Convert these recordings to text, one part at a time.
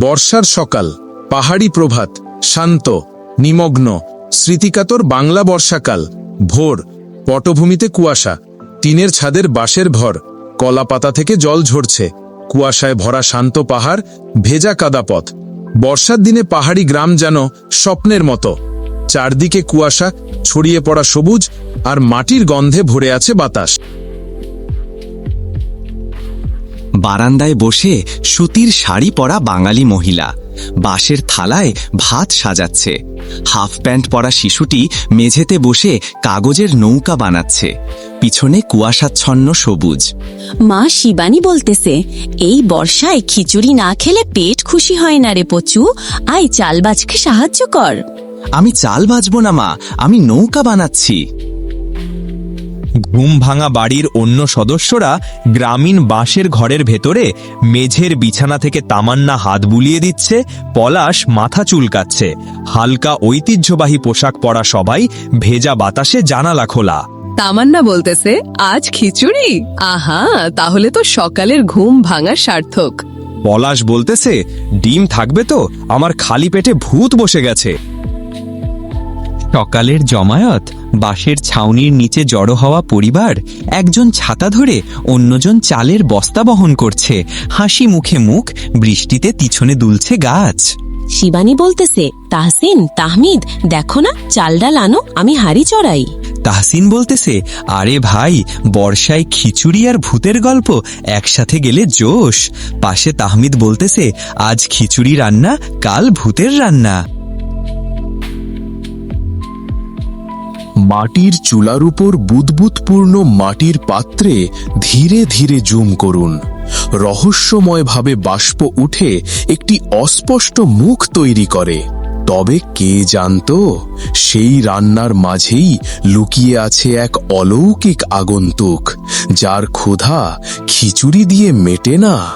বর্ষার সকাল, পাহাড়ি প্রভাত, শান্ত, নিমগ্ন, স্মৃতিকাতর বাংলা বর্ষাকাল, ভোর, পটভূমিতে কুয়াশা, টিনের ছাদের বাঁশের ভর কলা পাতা থেকে জল ঝরছে, কুয়াশায় ভরা শান্ত পাহাড়, ভেজা কাদাপথ। বর্ষার দিনে পাহাড়ি গ্রাম যেন স্বপ্নের মতো। চারদিকে কুয়াশা, ছড়িয়ে পড়া সবুজ আর মাটির গন্ধে ভরে আছে বাতাস। বারান্দায় বসে সুতির শাড়ি পরা বাঙালি মহিলা। বাঁশের থালায় ভাত সাজাচ্ছে। হাফ প্যান্ট পরা শিশুটি মেঝেতে বসে কাগজের নৌকা বানাচ্ছে। পিছনে কুয়াশাচ্ছন্ন সবুজ। মা শিবানী বলতেছে এই বর্ষায় খিচুড়ি না খেলে পেট খুশি হয় না রে পচু। আয় চালবাজকে সাহায্য কর। আমি চাল বাজবো না মা আমি নৌকা বানাচ্ছি। ঘুম ভাঙা বাড়ির অন্য সদস্যরা গ্রামীণ বাঁশের ঘরের ভেতরে মেঝের বিছানা থেকে তামান্না হাত বুলিয়ে দিচ্ছে পলাশ মাথা চুলকাচ্ছে। হালকা ঐতিহ্যবাহী পোশাক পরা সবাই ভেজা বাতাসে জানালা খোলা। তামান্না বলতেছে আজ খিচুড়ি? আহা তাহলে তো সকালের ঘুম ভাঙা সার্থক। পলাশ বলতেছে ডিম থাকবে তো? আমার খালি পেটে ভূত বসে গেছে। সকালের জমায়েত বাঁশের ছাউনির নিচে জড়ো হওয়া পরিবার একজন ছাতা ধরে অন্যজন চালের বস্তা বহন করছে। হাসি মুখে মুখ বৃষ্টিতে পিছনে দুলছে গাছ। শিবানী বলতেছে তাহসিন তাহমিদ দেখো না চাল ডাল আনো আমি হাড়ি চড়াই। তাহসিন বলতেছে আরে ভাই বর্ষায় খিচুড়ি আর ভূতের গল্প একসাথে গেলে জোশ। পাশে তাহমিদ বলতেছে আজ খিচুড়ি রান্না কাল ভূতের রান্না। মাটির চুলার উপর বুদবুদপূর্ণ মাটির পাত্রে ধীরে ধীরে জুম করুন। রহস্যময়ভাবে বাষ্প উঠে একটি অস্পষ্ট মুখ তৈরি করে। তবে কে জানতো, সেই রান্নার মাঝেই লুকিয়ে আছে এক অলৌকিক আগন্তুক, যার ক্ষুধা খিচুড়ি দিয়ে মেটে না।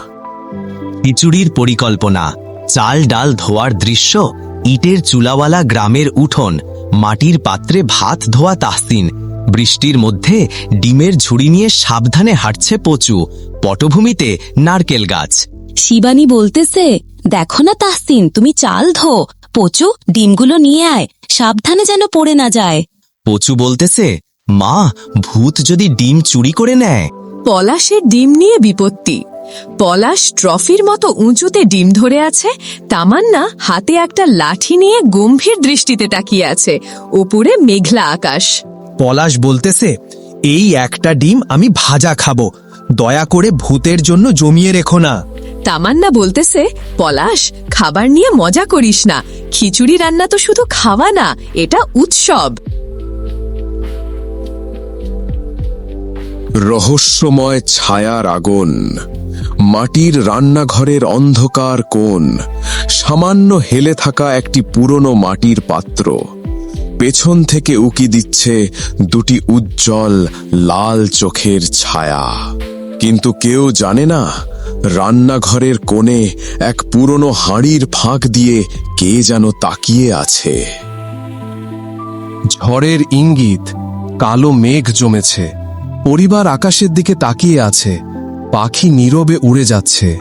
খিচুড়ির পরিকল্পনা, চাল ডাল ধোয়ার দৃশ্য ইটের চুলাওয়ালা গ্রামের উঠোন মাটির পাত্রে ভাত ধোয়া তাহসিন। বৃষ্টির মধ্যে ডিমের ঝুড়ি নিয়ে সাবধানে হাঁটছে পচু পটভূমিতে নারকেল গাছ। শিবানী বলতেছে দেখো না তাহসিন তুমি চাল ধো পচু ডিমগুলো নিয়ে আয় সাবধানে যেন পড়ে না যায়। পচু বলতেছে মা ভূত যদি ডিম চুরি করে নেয়? পলাশের ডিম নিয়ে বিপত্তি। পলাশ ট্রফির মতো উঁচুতে ডিম ধরে আছে তামান্না হাতে একটা লাঠি নিয়ে গম্ভীর দৃষ্টিতে তাকিয়ে আছে ওপরে মেঘলা আকাশ। পলাশ বলতেছে এই একটা ডিম আমি ভাজা খাব দয়া করে ভূতের জন্য জমিয়ে রেখো না। তামান্না বলতেছে পলাশ খাবার নিয়ে মজা করিস না খিচুড়ি রান্না তো শুধু খাওয়া না এটা উৎসব। রহস্যময় ছায়ার আগুন, মাটির রান্নাঘরের অন্ধকার কোণ, সামান্য হেলে থাকা একটি পুরনো মাটির পাত্র। পেছন থেকে উকি দিচ্ছে দুটি উজ্জ্বল, লাল চোখের ছায়া। কিন্তু কেউ জানে না রান্নাঘরের কোণে এক পুরনো হাঁড়ির ফাঁক দিয়ে কে যেন তাকিয়ে আছে। ঝড়ের ইঙ্গিত, কালো মেঘ জমেছে। পরিবার আকাশের দিকে তাকিয়ে আছে। পাখি নীরবে উড়ে যাচ্ছে।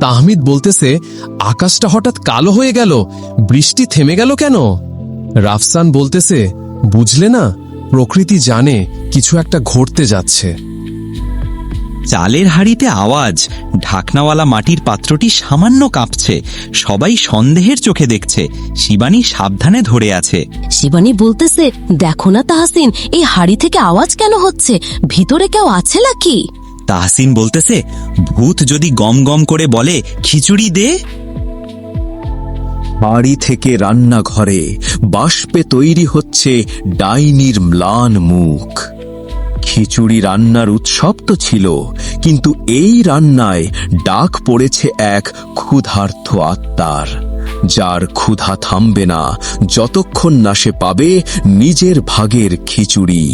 তাহমিদ বলতেছে, আকাশটা হঠাৎ কালো হয়ে গেল। বৃষ্টি থেমে গেল কেন? রাফসান বলতেছে, বুঝলে না, প্রকৃতি জানে কিছু একটা ঘটতে যাচ্ছে। চালের হাড়িতে আওয়াজ ঢাকনাওয়ালা মাটির পাত্রটি সামান্য কাঁপছে সবাই সন্দেহের চোখে দেখছে শিবানী সাবধানে ধরে আছে। শিবানী বলতেছে দেখো না তাহসিন এই হাড়ি থেকে আওয়াজ কেন হচ্ছে? ভিতরে কেউ আছে নাকি? তাহসিন বলতেছে ভূত যদি গম গম করে বলে খিচুড়ি দে। বাড়ি থেকে রান্নাঘরে বাষ্পে তৈরি হচ্ছে ডাইনির ম্লান মুখ। খিচুড়ি রান্নার উৎসব তো ছিল, কিন্তু এই রান্নায় ডাক পড়েছে এক ক্ষুধার্থ আত্মার, যার ক্ষুধা থামবে না যতক্ষণ না সে পাবে নিজের ভাগের খিচুড়ি।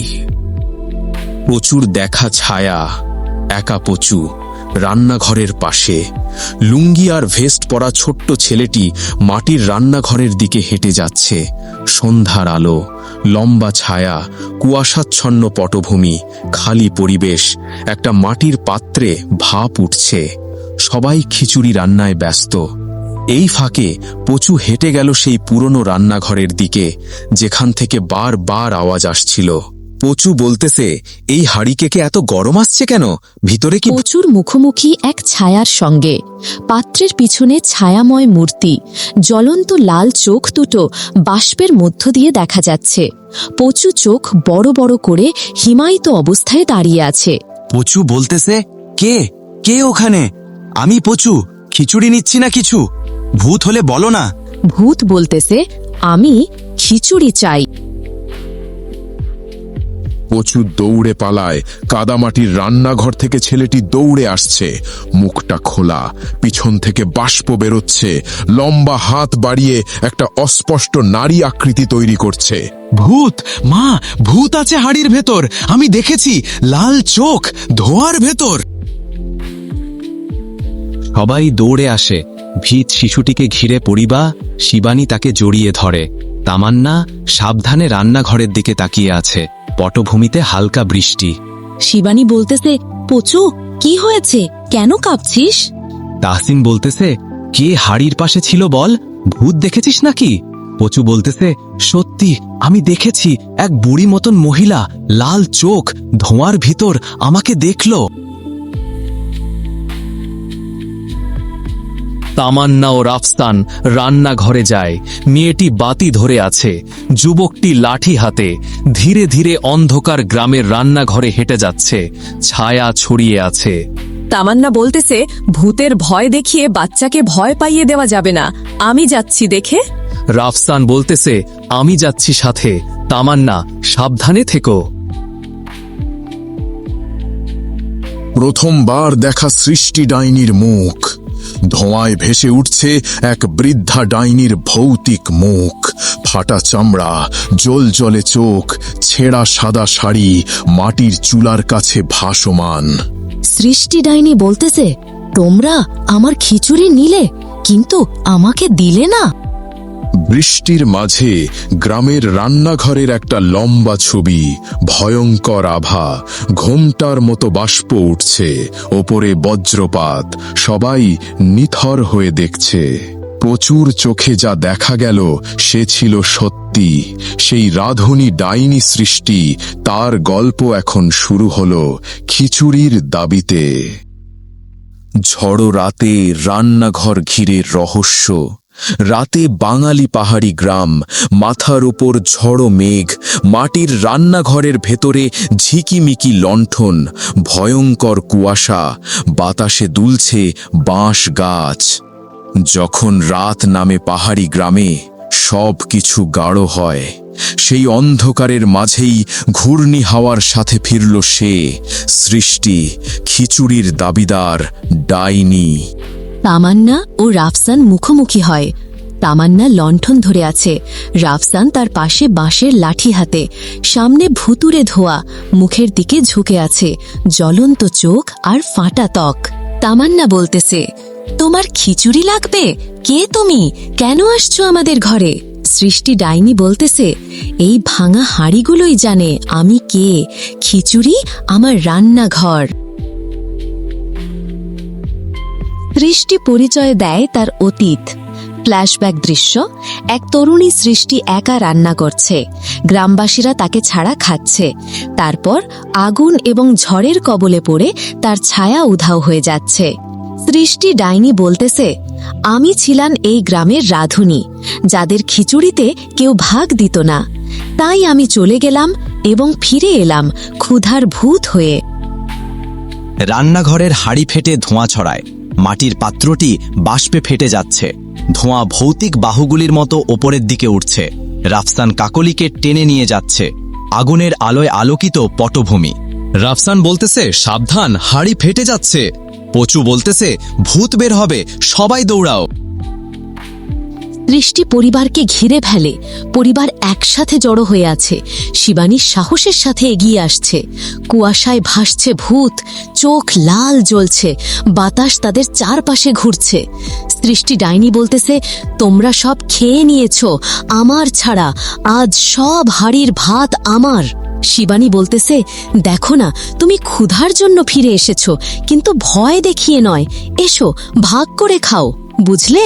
প্রচুর দেখা ছায়া, একা পচু রান্নাঘরের পাশে। লুঙ্গি আর ভেস্ট পরা ছোট্ট ছেলেটি মাটির রান্নাঘরের দিকে হেঁটে যাচ্ছে। সন্ধ্যার আলো, লম্বা ছায়া, কুয়াশাচ্ছন্ন পটভূমি, খালি পরিবেশ, একটা মাটির পাত্রে ভাপ উঠছে। সবাই খিচুড়ি রান্নায় ব্যস্ত। এই ফাঁকে পচু হেঁটে গেল সেই পুরনো রান্নাঘরের দিকে, যেখান থেকে বার বার আওয়াজ আসছিল। পচু বলতেছে এই হাড়িকেকে এত গরম আসছে কেন? ভিতরে কি প্রচুর মুখোমুখি এক ছায়ার সঙ্গে। পাত্রের পিছনে ছায়াময় মূর্তি। জ্বলন্ত লাল চোখ দুটো বাষ্পের মধ্য দিয়ে দেখা যাচ্ছে। পচু চোখ বড় বড় করে হিমায়িত অবস্থায় দাঁড়িয়ে আছে। পচু বলতেছে কে? কে ওখানে? আমি পচু খিচুড়ি নিচ্ছি না কিছু? ভূত হলে বলো না। ভূত বলতেছে আমি খিচুড়ি চাই। পচু দৌড়ে পালায়। কাদামাটির রান্নাঘর থেকে ছেলেটি দৌড়ে আসছে। মুখটা খোলা পিছন থেকে বাষ্প বেরোচ্ছে লম্বা হাত বাড়িয়ে একটা অস্পষ্ট নারী আকৃতি তৈরি করছে। ভূত! মা ভূত আছে হাড়ির ভেতর। আমি দেখেছি লাল চোখ ধোয়ার ভেতর। সবাই দৌড়ে আসে। ভীত শিশুটিকে ঘিরে পড়িবা শিবানী তাকে জড়িয়ে ধরে। তামান্না সাবধানে রান্নাঘরের দিকে তাকিয়ে আছে। পটভূমিতে হালকা বৃষ্টি। শিবানী বলতেছে পচু কি হয়েছে? কেন কাঁপছিস? তাহসিন বলতেছে কে হাড়ির পাশে ছিল বল? ভূত দেখেছিস নাকি? পচু বলতেছে সত্যি আমি দেখেছি এক বুড়ি মতন মহিলা লাল চোখ ধোঁয়ার ভিতর আমাকে দেখল। তামান্না ও রাফস্তান রান্নাঘরে যায়। মেয়েটি বাতি ধরে আছে। যুবকটি লাঠি হাতে ধীরে ধীরে অন্ধকার গ্রামের রান্নাঘরে হেঁটে যাচ্ছে। ছায়া ছড়িয়ে আছে। তামান্না বলতেছে ভূতের ভয় দেখিয়ে বাচ্চাকে ভয় পাইয়ে দেওয়া যাবে না। আমি যাচ্ছি দেখে। রাফসান বলতেছে আমি যাচ্ছি সাথে। তামান্না সাবধানে থেকো। প্রথমবার দেখা সৃষ্টি ডাইনির মুখ। ধোঁয়ায় ভেসে উঠছে এক বৃদ্ধা ডাইনির ভৌতিক মুখ। ফাটা চামড়া, জল জলে চোখ, ছেঁড়া সাদা শাড়ি, মাটির চুলার কাছে ভাসমান। সৃষ্টি ডাইনি বলতেছে, তোমরা আমার খিচুড়ি নিলে, কিন্তু আমাকে দিলে না। বৃষ্টির মাঝে গ্রামের রান্নাঘরের একটা লম্বা ছবি, ভয়ঙ্কর আভা। ঘোমটার মতো বাষ্প উঠছে, ওপরে বজ্রপাত, সবাই নিথর হয়ে দেখছে। প্রচুর চোখে যা দেখা গেল, সে ছিল সত্যি। সেই রাধুনী ডাইনি সৃষ্টি, তার গল্প এখন শুরু হল খিচুড়ির দাবিতে। ঝড়ো রাতে রান্নাঘর ঘিরে রহস্য রাতে বাঙালি পাহাড়ি গ্রাম, মাথার ওপর ঝড়ো মেঘ, মাটির রান্নাঘরের ভেতরে ঝিকিমিকি লণ্ঠন, ভয়ঙ্কর কুয়াশা, বাতাসে দুলছে বাঁশ গাছ। যখন রাত নামে পাহাড়ি গ্রামে সব কিছু গাঢ় হয়, সেই অন্ধকারের মাঝেই ঘূর্ণি হাওয়ার সাথে ফিরল সে, সৃষ্টি, খিচুড়ির দাবিদার, ডাইনি। তামান্না ও রাফসান মুখোমুখি হয়। তামান্না লণ্ঠন ধরে আছে। রাফসান তার পাশে বাঁশের লাঠি হাতে। সামনে ভুতুরে ধোয়া। মুখের দিকে ঝুঁকে আছে। জ্বলন্ত চোখ আর ফাটা ত্বক। তামান্না বলতেছে, তোমার খিচুড়ি লাগবে? কে তুমি? কেন আসছো আমাদের ঘরে? সৃষ্টি ডাইনি বলতেছে, এই ভাঙা হাড়িগুলোই জানে আমি কে। খিচুড়ি আমার রান্নাঘর। সৃষ্টি পরিচয় দেয় তার অতীত। ফ্ল্যাশব্যাক দৃশ্য, এক তরুণী সৃষ্টি একা রান্না করছে। গ্রামবাসীরা তাকে ছাড়া খাচ্ছে। তারপর আগুন এবং ঝড়ের কবলে পড়ে তার ছায়া উধাও হয়ে যাচ্ছে। সৃষ্টি ডাইনি বলতেছে, আমি ছিলাম এই গ্রামের রাধুনী, যাদের খিচুড়িতে কেউ ভাগ দিত না। তাই আমি চলে গেলাম এবং ফিরে এলাম ক্ষুধার ভূত হয়ে। রান্নাঘরের হাড়ি ফেটে ধোঁয়া ছড়ায়। মাটির পাত্রটি বাষ্পে ফেটে যাচ্ছে। ধোঁয়া ভৌতিক বাহুগুলির মতো ওপরের দিকে উঠছে। রাফসান কাকলিকে টেনে নিয়ে যাচ্ছে। আগুনের আলোয় আলোকিত পটভূমি। রাফসান বলতেছে, সাবধান, হাড়ি ফেটে যাচ্ছে। পচু বলতেছে, ভূত বের হবে, সবাই দৌড়াও। দৃষ্টি পরিবারকে ঘিরে ফেলে। পরিবার একসাথে জড়ো হয়ে আছে। শিবানী সাহসের সাথে এগিয়ে আসছে। কুয়াশায় ভাসছে ভূত, চোখ লাল জ্বলছে, বাতাস তাদের চারপাশে ঘুরছে। সৃষ্টি ডাইনি বলতেছে, তোমরা সব খেয়ে নিয়েছ, আমার ছাড়া, আজ সব হাড়ির ভাত আমার। শিবানী বলতেছে, দেখো না, তুমি ক্ষুধার জন্য ফিরে এসেছ, কিন্তু ভয় দেখিয়ে নয়। এসো, ভাগ করে খাও, বুঝলে?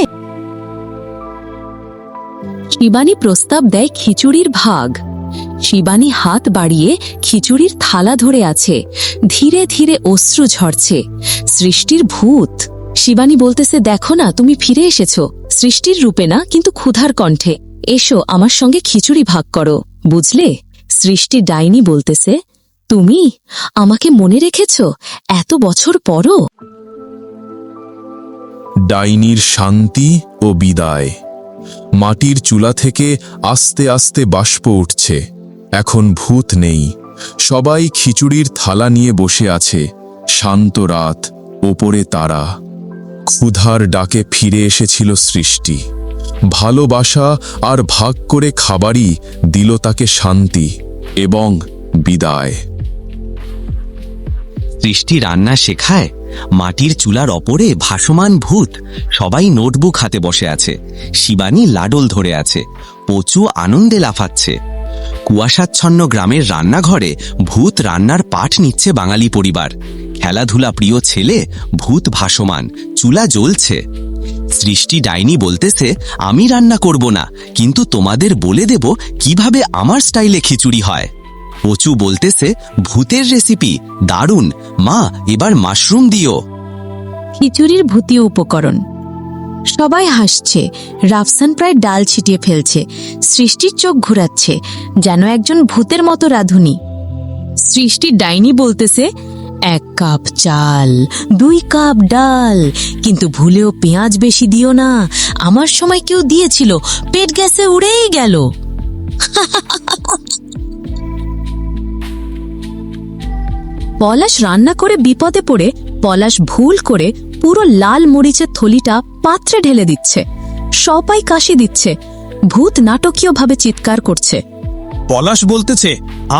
শিবানী প্রস্তাব দেয় খিচুড়ির ভাগ। শিবানী হাত বাড়িয়ে খিচুড়ির থালা ধরে আছে। ধীরে ধীরে অশ্রু ঝরছে। সৃষ্টির ভূত। শিবানী বলতেছে, দেখো না, তুমি ফিরে এসেছ। সৃষ্টির রূপে না, কিন্তু ক্ষুধার কণ্ঠে। এসো, আমার সঙ্গে খিচুড়ি ভাগ করো। বুঝলে? সৃষ্টি ডাইনি বলতেছে, তুমি আমাকে মনে রেখেছ? এত বছর পরও? ডাইনির শান্তি ও বিদায়। মাটির চুলা থেকে আস্তে আস্তে বাষ্প উঠছে। এখন ভূত নেই। সবাই খিচুড়ির থালা নিয়ে বসে আছে। শান্ত রাত, ওপরে তারা। ক্ষুধার ডাকে ফিরে এসেছিল সৃষ্টি। ভালোবাসা আর ভাগ করে খাবারই দিল তাকে শান্তি এবং বিদায়। সৃষ্টি রান্না শেখায়, মাটির চুলার অপরে ভাসমান ভূত সবাই নোটবুক হাতে বসে আছে, শিবানী লাডল ধরে আছে, পচু আনন্দে লাফাচ্ছে। কুয়াশাচ্ছন্ন গ্রামের রান্নাঘরে ভূত রান্নার পাঠ নিচ্ছে বাঙালি পরিবার। খেলাধুলা প্রিয় ছেলে, ভূত ভাসমান, চুলা জ্বলছে। সৃষ্টি ডাইনি বলতেছে, আমি রান্না করব না, কিন্তু তোমাদের বলে দেব কীভাবে আমার স্টাইলে খিচুড়ি হয়। পচু বলতেছে, ভূতের রেসিপি দারুণ। মা, এবার মাশরুম দিও। খিচুড়ির ভূতীয় উপকরণ। সবাই হাসছে। রাফসান প্রায় ডাল ছিটিয়ে ফেলছে। সৃষ্টির চোখ ঘুরাচ্ছে, যেন একজন ভূতের মতো রাধুনি। সৃষ্টি ডাইনি বলতেছে, এক কাপ চাল, দুই কাপ ডাল, কিন্তু ভুলেও পেঁয়াজ বেশি দিও না। আমার সময় কেউ দিয়েছিল, পেট গ্যাসে উড়েই গেল। পলাশ রান্না করে বিপদে পড়ে পলাশ ভুল করে পুরো লাল মরিচের থলিটা পাত্রে ঢেলে দিচ্ছে। সবাই কাশি দিচ্ছে। ভূত নাটকীয়ভাবে চিৎকার করছে। পলাশ বলতেছে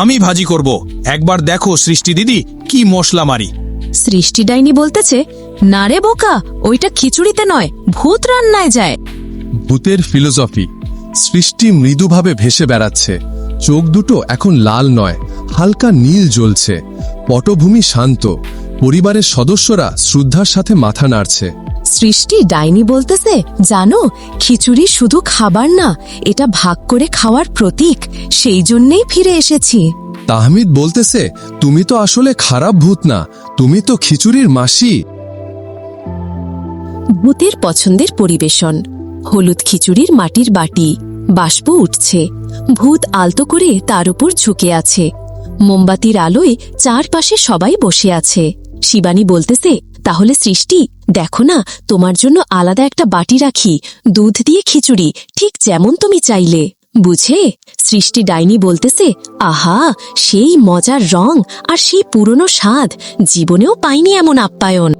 আমি ভাজি করব। একবার দেখো সৃষ্টি দিদি কি মশলা মারি। সৃষ্টি ডাইনি বলতেছে না রে বোকা ওইটা খিচুড়িতে নয় ভূত রান্নায় যায়। ভূতের ফিলোসফি সৃষ্টি মৃদুভাবে ভেসে বেড়াচ্ছে। চোখ দুটো এখন লাল নয় হালকা নীল জ্বলছে। পটভূমি শান্ত। পরিবারের সদস্যরা শ্রদ্ধার সাথে মাথা নাড়ছে। সৃষ্টি ডাইনি বলতেছে জানো খিচুড়ি শুধু খাবার না এটা ভাগ করে খাওয়ার প্রতীক সেই জন্যেই ফিরে এসেছি। তাহমিদ বলতেছে তুমি তো আসলে খারাপ ভূত না তুমি তো খিচুড়ির মাসি। ভূতের পছন্দের পরিবেশন হলুদ খিচুড়ির মাটির বাটি বাষ্প উঠছে ভূত আলতো করে তার উপর ঝুঁকে আছে। মোমবাতির আলোয় চারপাশে সবাই বসে আছে। শিবানী বলতেছে, তাহলে সৃষ্টি, দেখো না, তোমার জন্য আলাদা একটা বাটি রাখি, দুধ দিয়ে খিচুড়ি, ঠিক যেমন তুমি চাইলে। বুঝে? সৃষ্টি ডাইনি বলতেছে, আহা, সেই মজার রং আর সেই পুরনো স্বাদ, জীবনেও পাইনি এমন আপ্যায়ন।